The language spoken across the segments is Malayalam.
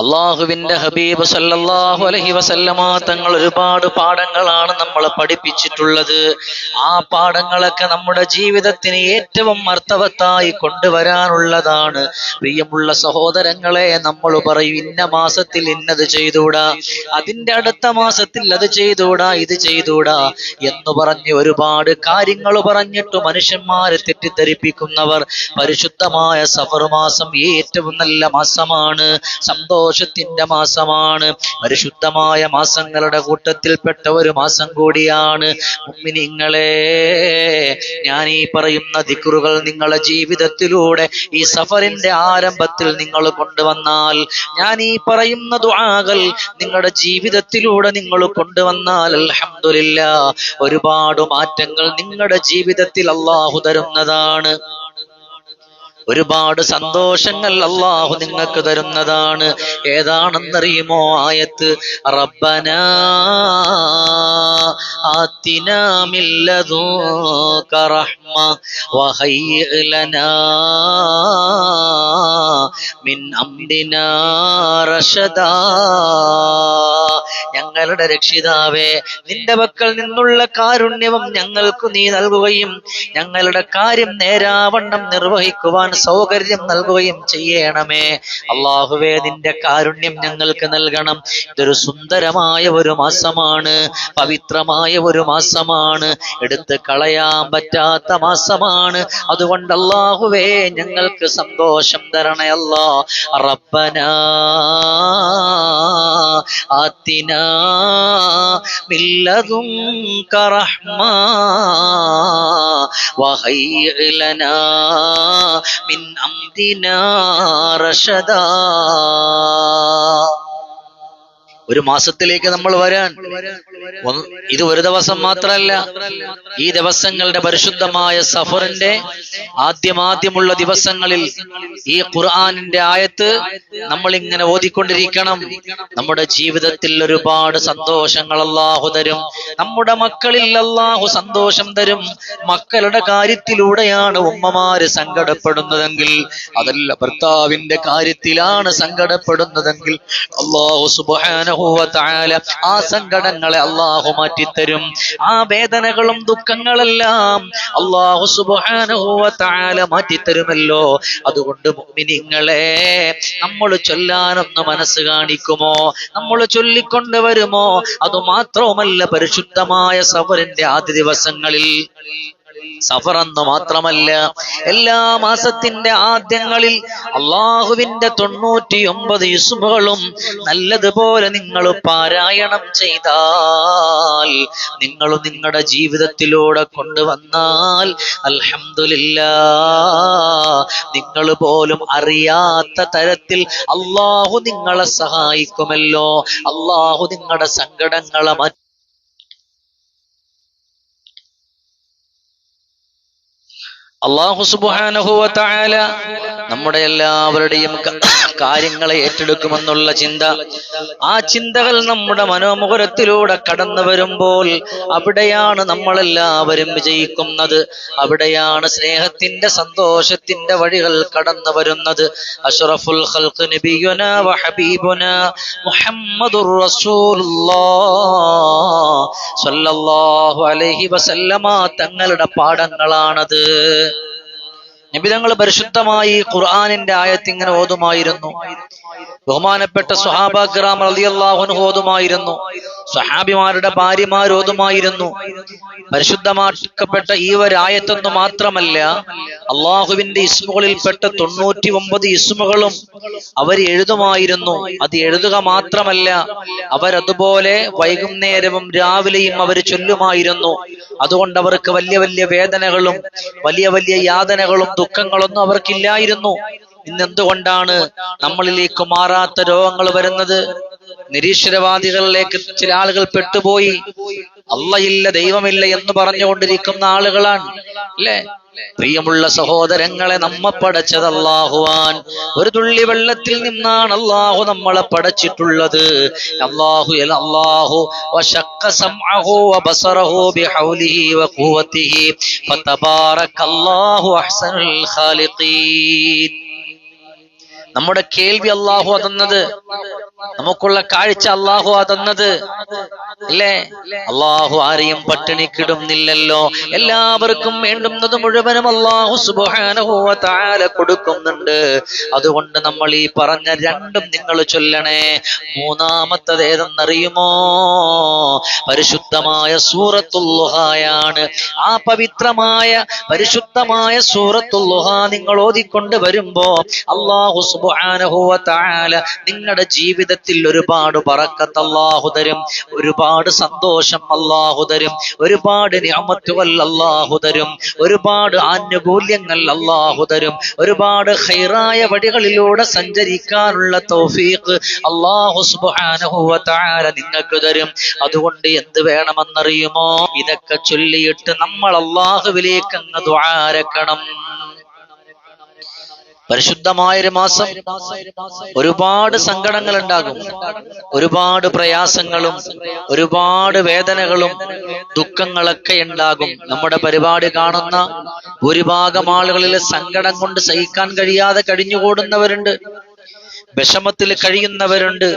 അള്ളാഹുവിന്റെ ഹബീബ് സല്ലല്ലാഹു അലഹി വസല്ലമ തങ്ങൾ ഒരുപാട് പാഠങ്ങളാണ് നമ്മളെ പഠിപ്പിച്ചിട്ടുള്ളത്. ആ പാഠങ്ങളൊക്കെ നമ്മുടെ ജീവിതത്തിന് ഏറ്റവും അർത്ഥവത്തായി കൊണ്ടുവരാനുള്ളതാണ്. പ്രിയമുള്ള സഹോദരങ്ങളെ നമ്മൾ പറയും ഇന്ന മാസത്തിൽ ഇന്നത് ചെയ്തൂടാ അതിന്റെ അടുത്ത മാസത്തിൽ അത് ചെയ്തൂടാ ഇത് ചെയ്തൂടാ എന്ന് പറഞ്ഞ് ഒരുപാട് കാര്യങ്ങൾ പറഞ്ഞിട്ട് മനുഷ്യന്മാരെ തെറ്റിദ്ധരിപ്പിക്കുന്നവർ പരിശുദ്ധമായ സഫർ മാസം ഏറ്റവും നല്ല മാസമാണ്. സന്തോഷത്തിന്റെ മാസമാണ്. പരിശുദ്ധമായ മാസങ്ങളുടെ കൂട്ടത്തിൽപ്പെട്ട ഒരു മാസം കൂടിയാണ്. മുഅ്മിനീങ്ങളെ ഞാൻ ഈ പറയുന്ന ദിക്കുറുകൾ നിങ്ങളുടെ ജീവിതത്തിലൂടെ ഈ സഫറിന്റെ ആരംഭത്തിൽ നിങ്ങൾ കൊണ്ടുവന്നാൽ ഞാൻ ഈ പറയുന്ന ദുആകൾ നിങ്ങളുടെ ജീവിതത്തിലൂടെ നിങ്ങൾ കൊണ്ടുവന്നാൽ അൽഹംദുലില്ലാ ഒരുപാട് മാറ്റങ്ങൾ നിങ്ങളുടെ ജീവിതത്തിൽ അള്ളാഹു തരുന്നതാണ്. ഒരുപാട് സന്തോഷങ്ങൾ അള്ളാഹു നിങ്ങൾക്ക് തരുന്നതാണ്. ഏതാണെന്നറിയുമോ ആയത്ത്? റബ്ബന ആത്തിനാ മിൻ ലദുൻക റഹ്മ വഹയ്യിഅ് മിൻ അംദിനാ റഷദാ ഞങ്ങളുടെ രക്ഷിതാവേ നിന്റെ പക്കൽ നിന്നുള്ള കാരുണ്യവും ഞങ്ങൾക്ക് നീ നൽകുകയും ഞങ്ങളുടെ കാര്യം നേരാവണ്ണം നിർവഹിക്കുവാൻ സൗകര്യം നൽകുകയും ചെയ്യണമേ. അള്ളാഹുവേ നിന്റെ കാരുണ്യം ഞങ്ങൾക്ക് നൽകണം. ഇതൊരു സുന്ദരമായ ഒരു മാസമാണ് പവിത്രമായ ഒരു മാസമാണ് എടുത്ത് കളയാൻ പറ്റാത്ത മാസമാണ്. അതുകൊണ്ട് അള്ളാഹുവേ ഞങ്ങൾക്ക് സന്തോഷം തരണേ അല്ലാ റബ്ബനാ. آتنا من لدنك رحمة وهيئ لنا من أمدنا رشدا ഒരു മാസത്തിലേക്ക് നമ്മൾ വരാൻ. ഇത് ഒരു ദിവസം മാത്രമല്ല ഈ ദിവസങ്ങളുടെ പരിശുദ്ധമായ സഫറിന്റെ ആദ്യമാദ്യമുള്ള ദിവസങ്ങളിൽ ഈ ഖുർആാനിന്റെ ആയത്ത് നമ്മൾ ഇങ്ങനെ ഓതിക്കൊണ്ടിരിക്കണം. നമ്മുടെ ജീവിതത്തിൽ ഒരുപാട് സന്തോഷങ്ങൾ അള്ളാഹു തരും. നമ്മുടെ മക്കളിൽ അള്ളാഹു സന്തോഷം തരും. മക്കളുടെ കാര്യത്തിലൂടെയാണ് ഉമ്മമാര് സങ്കടപ്പെടുന്നതെങ്കിൽ അതല്ല ഭർത്താവിന്റെ കാര്യത്തിലാണ് സങ്കടപ്പെടുന്നതെങ്കിൽ അള്ളാഹു താല ആ സങ്കടങ്ങളെ അള്ളാഹു മാറ്റിത്തരും. ആ വേദനകളും ദുഃഖങ്ങളെല്ലാം അള്ളാഹു സുബാനഹുവ താല മാറ്റിത്തരുമല്ലോ. അതുകൊണ്ട് മുഅ്മിനീങ്ങളെ നമ്മൾ ചൊല്ലാനൊന്ന് മനസ്സ് കാണിക്കുമോ? നമ്മൾ ചൊല്ലിക്കൊണ്ട് വരുമോ? മാത്രവുമല്ല പരിശുദ്ധമായ സബറിന്റെ ആദ്യ ദിവസങ്ങളിൽ. സഫർ എന്ന് മാത്രമല്ല എല്ലാ മാസത്തിന്റെ ആദ്യങ്ങളിൽ അള്ളാഹുവിന്റെ തൊണ്ണൂറ്റി ഒമ്പത് ഇസ്മുകളും നല്ലതുപോലെ നിങ്ങൾ പാരായണം ചെയ്താൽ നിങ്ങൾ നിങ്ങളുടെ ജീവിതത്തിലൂടെ കൊണ്ടുവന്നാൽ അൽഹമില്ല നിങ്ങൾ പോലും അറിയാത്ത തരത്തിൽ അള്ളാഹു നിങ്ങളെ സഹായിക്കുമല്ലോ. അള്ളാഹു നിങ്ങളുടെ സങ്കടങ്ങളെ അള്ളാഹു സുബാനഹുവ നമ്മുടെ എല്ലാവരുടെയും കാര്യങ്ങളെ ഏറ്റെടുക്കുമെന്നുള്ള ചിന്ത. ആ ചിന്തകൾ നമ്മുടെ മനോമുഖരത്തിലൂടെ കടന്നു വരുമ്പോൾ അവിടെയാണ് നമ്മളെല്ലാവരും വിജയിക്കുന്നത്. അവിടെയാണ് സ്നേഹത്തിന്റെ സന്തോഷത്തിന്റെ വഴികൾ കടന്നു വരുന്നത്. അഷ്റഫുൽ സല്ലല്ലാഹു അലൈഹി വസല്ലമ തങ്ങളുടെ പാഠങ്ങളാണത്. നബിതങ്ങൾ പരിശുദ്ധമായി ഖുർആാനിന്റെ ആയത്ത് ഇങ്ങനെ ഓതുമായിരുന്നു. ബഹുമാനപ്പെട്ട സുഹാബാഗ്രാം റളിയല്ലാഹുനു ഓതുമായിരുന്നു. സ്വഹാബിമാരുടെ ഭാര്യമാർ ഓതുമായിരുന്നു. പരിശുദ്ധമാക്കപ്പെട്ട ഈ ഒരായത്തെന്ന് മാത്രമല്ല അള്ളാഹുവിന്റെ ഇസ്മുകളിൽപ്പെട്ട തൊണ്ണൂറ്റി ഒമ്പത് ഇസ്മുകളും അവർ എഴുതുമായിരുന്നു. അത് എഴുതുക മാത്രമല്ല അവരതുപോലെ വൈകുന്നേരവും രാവിലെയും അവർ ചൊല്ലുമായിരുന്നു. അതുകൊണ്ട് അവർക്ക് വലിയ വലിയ വേദനകളും വലിയ വലിയ യാതനകളും ദുഃഖങ്ങളൊന്നും അവർക്കില്ലായിരുന്നു. ഇന്നെന്തുകൊണ്ടാണ് നമ്മളിലേക്ക് മാറാത്ത രോഗങ്ങൾ വരുന്നത്? നിരീശ്വരവാദികളിലേക്ക് ചില ആളുകൾ പെട്ടുപോയി. അള്ളയില്ല ദൈവമില്ല എന്ന് പറഞ്ഞുകൊണ്ടിരിക്കുന്ന ആളുകളാണ്. അല്ലേ? പ്രിയമുള്ള സഹോദരങ്ങളെ നമ്മ പടച്ചത് അള്ളാഹുവാൻ. ഒരു തുള്ളി വെള്ളത്തിൽ നിന്നാണ് അള്ളാഹു നമ്മളെ പടച്ചിട്ടുള്ളത്. അള്ളാഹു അള്ളാഹു നമ്മുടെ കേൾവി അള്ളാഹു തന്നത് നമുക്കുള്ള കാഴ്ച അള്ളാഹു തന്നത് അല്ലേ? അള്ളാഹു ആരെയും പട്ടിണിക്കിടുന്നില്ലല്ലോ. എല്ലാവർക്കും വേണ്ടുന്നത് മുഴുവനും അള്ളാഹു സുബാനഹുവ താല കൊടുക്കുന്നുണ്ട്. അതുകൊണ്ട് നമ്മൾ ഈ പറഞ്ഞ രണ്ടും നിങ്ങൾ ചൊല്ലണേ. മൂന്നാമത്തത് ഏതെന്നറിയുമോ? പരിശുദ്ധമായ സൂറത്തുല്ലുഹായാണ് ആ പവിത്രമായ പരിശുദ്ധമായ സൂറത്തുല്ലുഹ നിങ്ങൾ ഓതിക്കൊണ്ട് വരുമ്പോ അള്ളാഹു സുബാനഹുവ നിങ്ങളുടെ ജീവിതത്തിൽ ഒരുപാട് പറക്കത്ത് അള്ളാഹു തരും ഒരുപാട് സന്തോഷം അള്ളാഹു തരും ഒരുപാട് ഞാമത്തുകൾ അള്ളാഹു തരും ഒരുപാട് ആനുകൂല്യങ്ങൾ അള്ളാഹു തരും ഒരുപാട് ഹൈറായ വഴികളിലൂടെ സഞ്ചരിക്കാനുള്ള തൗഫീഖ് അള്ളാഹു സുബ്ഹാനഹു തആല നിങ്ങൾക്ക് തരും. അതുകൊണ്ട് എന്ത് വേണമെന്നറിയുമോ? ഇതൊക്കെ ചൊല്ലിയിട്ട് നമ്മൾ അള്ളാഹുവിലേക്ക് അങ്ങ് ദ്വാരക്കണം പരിശുദ്ധമായൊരു മാസം ഒരുപാട് സങ്കടങ്ങൾ ഉണ്ടാകും ഒരുപാട് പ്രയാസങ്ങളും ഒരുപാട് വേദനകളും ദുഃഖങ്ങളൊക്കെ ഉണ്ടാകും. നമ്മുടെ പരിപാടി കാണുന്ന ഭൂരിഭാഗം ആളുകളിൽ സങ്കടം കൊണ്ട് സഹിക്കാൻ കഴിയാതെ കഴിഞ്ഞുകൂടുന്നവരുണ്ട്. വിഷമത്തിൽ കഴിയുന്നവരുണ്ട്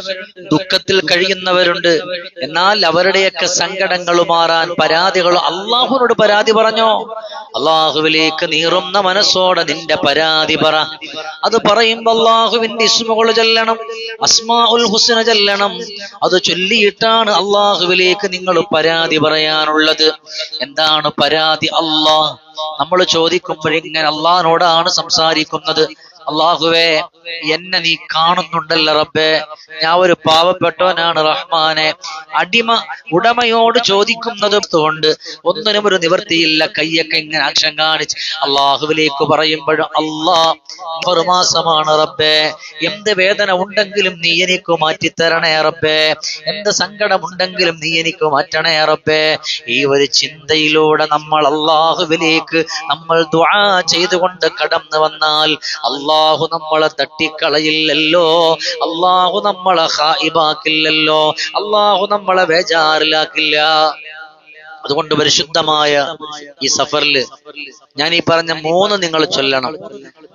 ദുഃഖത്തിൽ കഴിയുന്നവരുണ്ട്. എന്നാൽ അവരുടെയൊക്കെ സങ്കടങ്ങൾ മാറാൻ പരാതികളോ അള്ളാഹുവിനോട് പരാതി പറഞ്ഞോ? അള്ളാഹുവിലേക്ക് നീറുന്ന മനസ്സോടെ നിന്റെ പരാതി പറ. അത് പറയുമ്പോ അള്ളാഹുവിന്റെ ഇസ്മുകൾ ചൊല്ലണം അസ്മാ ഉൽ ഹുസ്ന ചൊല്ലണം. അത് ചൊല്ലിയിട്ടാണ് അള്ളാഹുവിലേക്ക് നിങ്ങൾ പരാതി പറയാനുള്ളത്. എന്താണ് പരാതി അള്ളാഹ്? നമ്മൾ ചോദിക്കുമ്പോഴിങ്ങനെ അള്ളാഹിനോടാണ് സംസാരിക്കുന്നത്. അള്ളാഹുവേ എന്നെ നീ കാണുന്നുണ്ടല്ല റബ്ബേ. ഞാൻ ഒരു പാവപ്പെട്ടവനാണ് റഹ്മാനെ. അടിമ ഉടമയോട് ചോദിക്കുന്നത് കൊണ്ട് ഒന്നിനും ഒരു നിവൃത്തിയില്ല. കയ്യൊക്കെ ഇങ്ങനെ അക്ഷം കാണിച്ച് അള്ളാഹുവിലേക്ക് പറയുമ്പോഴും അള്ളാ മാസമാണ് റബ്ബേ. എന്ത് വേദന ഉണ്ടെങ്കിലും നീ എനിക്ക് മാറ്റിത്തരണേ റബ്ബേ. എന്ത് സങ്കടമുണ്ടെങ്കിലും നീ എനിക്ക് മാറ്റണേ റബ്ബേ. ഈ ഒരു ചിന്തയിലൂടെ നമ്മൾ അള്ളാഹുവിലേക്ക് നമ്മൾ ദുആ ചെയ്തുകൊണ്ട് കടന്നു വന്നാൽ അള്ളാഹു നമ്മളെ തട്ടിക്കളയില്ലല്ലോ. അള്ളാഹു നമ്മളെ ഹായിബാക്കില്ലല്ലോ. അള്ളാഹു നമ്മളെ ബേജാറിലാക്കില്ല അതുകൊണ്ട് പരിശുദ്ധമായ ഈ സഫറിൽ ഞാൻ ഈ പറഞ്ഞ മൂന്ന് നിങ്ങൾ ചൊല്ലണം.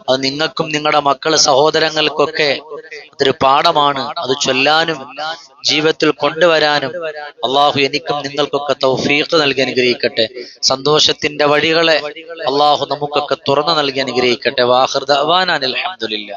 അത് നിങ്ങൾക്കും നിങ്ങളുടെ മക്കളെ സഹോദരങ്ങൾക്കൊക്കെ അതൊരു പാഠമാണ്. അത് ചൊല്ലാനും ജീവിതത്തിൽ കൊണ്ടുവരാനും അള്ളാഹു എനിക്കും നിങ്ങൾക്കൊക്കെ തൗഫീഖ് നൽകി അനുഗ്രഹിക്കട്ടെ. സന്തോഷത്തിന്റെ വഴികളെ അള്ളാഹു നമുക്കൊക്കെ തുറന്നു നൽകി അനുഗ്രഹിക്കട്ടെ. വാഹൃദ അലഹമുല്ല